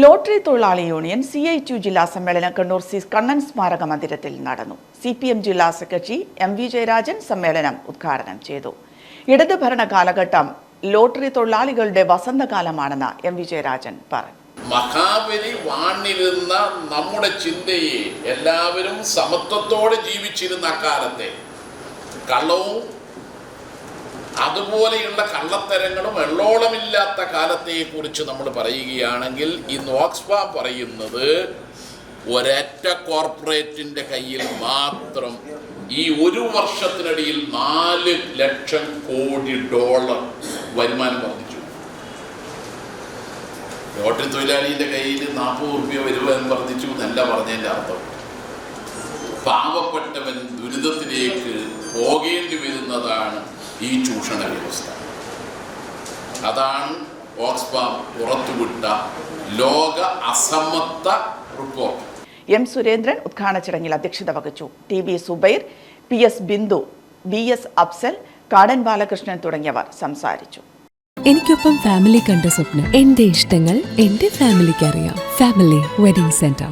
Lottery തൊഴിലാളി union C I to ജില്ലാ സമ്മേളനം കണ്ണൂർ സി കണ്ണൻ സ്മാരക മന്ദിരത്തിൽ നടന്നു. സി പി എം ജില്ലാ സെക്രട്ടറി എം വി ജയരാജൻ സമ്മേളനം ഉദ്ഘാടനം ചെയ്തു. ഇടത് ഭരണ കാലഘട്ടം ലോട്ടറി തൊഴിലാളികളുടെ വസന്തകാലമാണെന്ന് എം വി ജയരാജൻ പറഞ്ഞു. മഹാബലി വാണിരുന്ന നമ്മുടെ ചിന്തയെ എല്ലാവരും സമത്വത്തോടെ ജീവിച്ചിരുന്ന കാലത്തെ കള്ളവും അതുപോലെയുള്ള കള്ളത്തരങ്ങളും വെള്ളോളമില്ലാത്ത കാലത്തെക്കുറിച്ച് നമ്മൾ പറയുകയാണെങ്കിൽ ഈ ഓക്സ്ഫാം പറയുന്നത് ഒരറ്റ കോർപ്പറേറ്റിന്റെ കയ്യിൽ മാത്രം ഈ ഒരു വർഷത്തിനിടയിൽ നാല് ലക്ഷം കോടി ഡോളർ വരുമാനം വർദ്ധിച്ചു. ലോട്ടറി തൊഴിലാളിയുടെ കയ്യിൽ നാൽപ്പത് റുപ്യ വരുമാനം വർദ്ധിച്ചു എന്നല്ല പറഞ്ഞതിന്റെ അർത്ഥം. പാവപ്പെട്ടവൻ ദുരിതത്തിലേക്ക് പോകേണ്ടി വരുന്നതാണ് ഈ ചൂഷണ വ്യവസ്ഥ. അതാണ് ഓക്സ്ഫാം പുറത്തുവിട്ട ലോക അസമത്വ റിപ്പോർട്ട്. എം സുരേന്ദ്രൻ ഉദ്ഘാടന ചടങ്ങിൽ അധ്യക്ഷത വഹിച്ചു. T V Zubair P S Bindu B S Afsal Kadan Balakrishnan തുടങ്ങിയവർ സംസാരിച്ചു. എനിക്കൊപ്പം ഫാമിലി കണ്ട സ്വപ്നം. എന്റെ ഇഷ്ടങ്ങൾ എന്റെ ഫാമിലിക്ക് അറിയാം. Family wedding centre